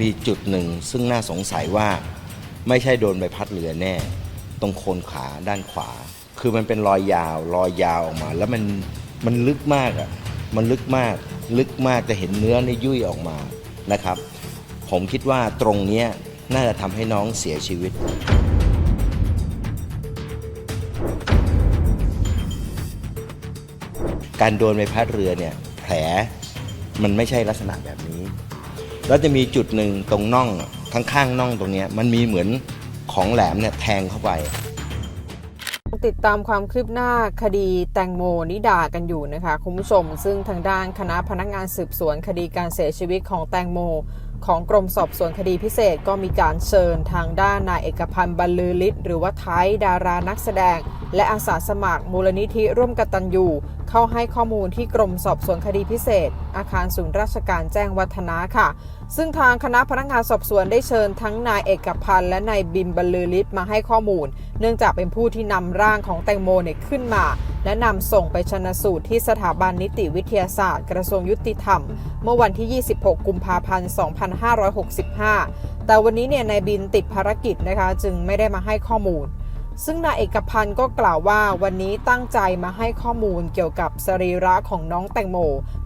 มีจุดหนึ่ง ซึ่งน่าสงสัยว่าไม่ใช่โดนใบพัดเรือแน่ ตรงโคนขาด้านขวา คือมันเป็นรอยยาวรอยยาวออกมา แล้วมันมันลึกมากอะมันลึกมากลึกมากจะเห็นเนื้อในยุ่ยออกมานะครับ ผมคิดว่าตรงเนี้ยน่าจะทำให้น้องเสียชีวิต การโดนใบพัดเรือเนี่ยแผลมันไม่ใช่ลักษณะแบบนี้ แล้วจะมีจุดหนึ่งตรงน่องข้างๆน่องตรงนี้มันมีเหมือนของแหลมเนี่ยแทงเข้าไปติดตามความคืบหน้าคดีแตงโมนิดากันอยู่นะคะคุณผู้ชม ซึ่งทางด้านคณะพนักงานสืบสวนคดีการเสียชีวิตของแตงโม ของกรมสอบสวนคดีพิเศษก็มีการเชิญทางด้านนายเอกพันธ์บรรลือฤทธิ์หรือว่าไทยดารานักแสดง และอาสาสมัครมูลนิธิร่วมกตัญญูเข้าให้ข้อมูลที่กรมสอบสวนคดีพิเศษ อาคารศูนย์ราชการแจ้งวัฒนะค่ะ ซึ่งทางคณะพนักงานสอบสวนได้เชิญทั้งนายเอกพันธ์และนายบิมบรรลือฤทธิ์มาให้ข้อมูล เนื่องจากเป็นผู้ที่นำร่างของแตงโมเนี่ยขึ้นมา และนำส่งไปชนะสูตรที่สถาบันนิติวิทยาศาสตร์ กระทรวงยุติธรรม เมื่อวันที่ 26 กุมภาพันธ์ 2565 แต่วันนี้เนี่ยนายบินติดภารกิจนะคะ จึงไม่ได้มาให้ข้อมูล ซึ่งนายเอกพันธ์ก็กล่าวว่าวันนี้ตั้งใจมาให้ข้อมูลเกี่ยวกับสรีระของน้องแตงโม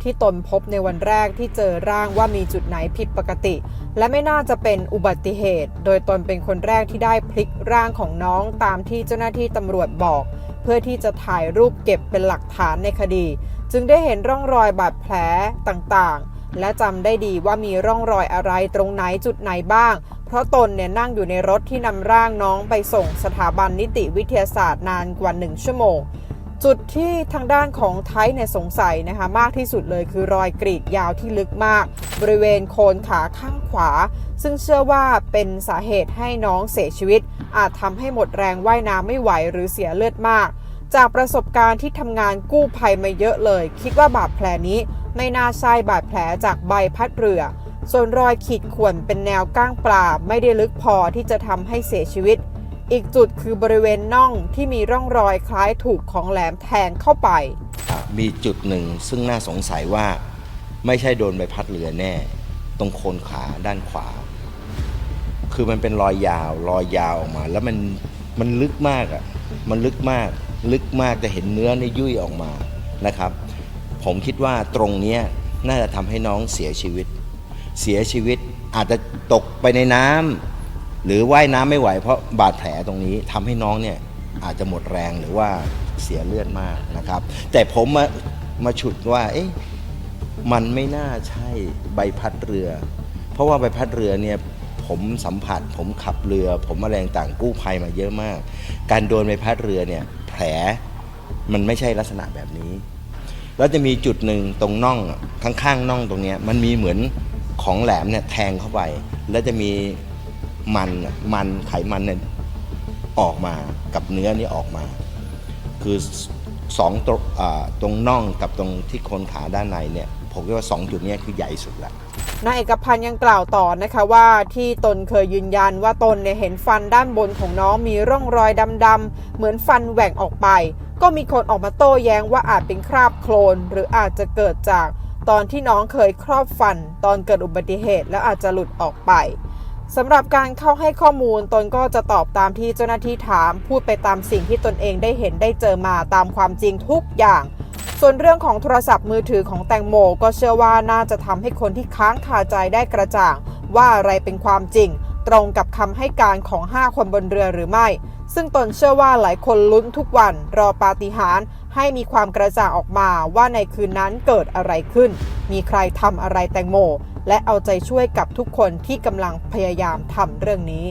ที่ตนพบในวันแรกที่เจอร่างว่ามีจุดไหนผิดปกติ และไม่น่าจะเป็นอุบัติเหตุ โดยตนเป็นคนแรกที่ได้พลิกร่างของน้องตามที่เจ้าหน้าที่ตำรวจบอก เพื่อที่จะถ่ายรูปเก็บเป็นหลักฐานในคดี จึงได้เห็นร่องรอยบาดแผลต่างๆ และจำได้ดีว่ามีร่องรอยอะไรตรงไหนจุดไหนบ้าง ราะตนเนี่ยนั่งอยู่ในรถที่นำร่างน้องไปส่งสถาบันนิติวิทยาศาสตร์นานกว่า 1 ชั่วโมง จุดที่ทางด้านของไทยเนี่ยสงสัยนะคะมากที่สุดเลยคือรอยกรีดยาวที่ลึกมาก บริเวณโคนขาข้างขวา ซึ่งเชื่อว่าเป็นสาเหตุให้น้องเสียชีวิต อาจทำให้หมดแรงว่ายน้ำไม่ไหวหรือเสียเลือดมากจากประสบการณ์ที่ทำงานกู้ภัยมาเยอะเลย คิดว่าบาดแผลนี้ไม่น่าใช่บาดแผลจากใบพัดเรือ ส่วนรอยขีดข่วนเป็นแนวก้างปลาไม่ได้ลึกพอที่จะทำให้เสียชีวิต อีกจุดคือบริเวณน่องที่มีร่องรอยคล้ายถูกของแหลมแทงเข้าไป มีจุดหนึ่งซึ่งน่าสงสัยว่าไม่ใช่โดนใบพัดเรือแน่ ตรงโคนขาด้านขวา คือมันเป็นรอยยาวรอยยาวออกมา แล้วมันมันลึกมากอะมันลึกมากลึกมากจะเห็นเนื้อในยุ่ยออกมานะครับ ผมคิดว่าตรงนี้น่าจะทำให้น้องเสียชีวิต เสียชีวิตอาจจะตกไปในน้ำหรือว่ายน้ำไม่ไหว เพราะบาดแผลตรงนี้ทำให้น้องเนี่ยอาจจะหมดแรงหรือว่าเสียเลือดมากนะครับ แต่ผมมามาฉุดว่าเอ๊ะมันไม่น่าใช่ใบพัดเรือ เพราะว่าใบพัดเรือเนี่ยผมสัมผัส ผมขับเรือ ผมมาแรงต่างกู้ภัยมาเยอะมาก การโดนใบพัดเรือเนี่ยแผลมันไม่ใช่ลักษณะแบบนี้ แล้วจะมีจุดหนึ่งตรงน่องข้างๆน่องตรงเนี้ยมันมีเหมือน ของแหลมเนี่ยแทงเข้าไป แล้วจะมีมันมันไขมันเนี่ยออกมากับเนื้อนี่ออกมา คือสองตรงอ่าตรงน่องกับตรงที่โคนขาด้านในเนี่ยผมคิดว่าสองจุดนี้คือใหญ่สุดละนายเอกพันธ์ยังกล่าวต่อนะคะว่าที่ตนเคยยืนยันว่าตนเนี่ยเห็นฟันด้านบนของน้องมีร่องรอยดำๆเหมือนฟันแหว่งออกไป ก็มีคนออกมาโต้แย้งว่าอาจเป็นคราบโคลน หรืออาจจะเกิดจาก ตอนที่น้องเคยครอบฟันตอนเกิดอุบัติเหตุแล้วอาจจะหลุดออกไปสำหรับการเข้าให้ข้อมูลตนก็จะตอบตามที่เจ้าหน้าที่ถาม พูดไปตามสิ่งที่ตนเองได้เห็นได้เจอมาตามความจริงทุกอย่าง ส่วนเรื่องของโทรศัพท์มือถือของแตงโม ก็เชื่อว่าน่าจะทำให้คนที่ค้างคาใจได้กระจ่าง ว่าอะไรเป็นความจริง ตรงกับคำให้การของ 5 คนบนเรือหรือไม่ ซึ่งตนเชื่อว่าหลายคนลุ้นทุกวันรอปาฏิหาริย์ ให้มีความกระจ่างออกมาว่าในคืนนั้นเกิดอะไรขึ้น มีใครทำอะไรแตงโม และเอาใจช่วยกับทุกคนที่กำลังพยายามทำเรื่องนี้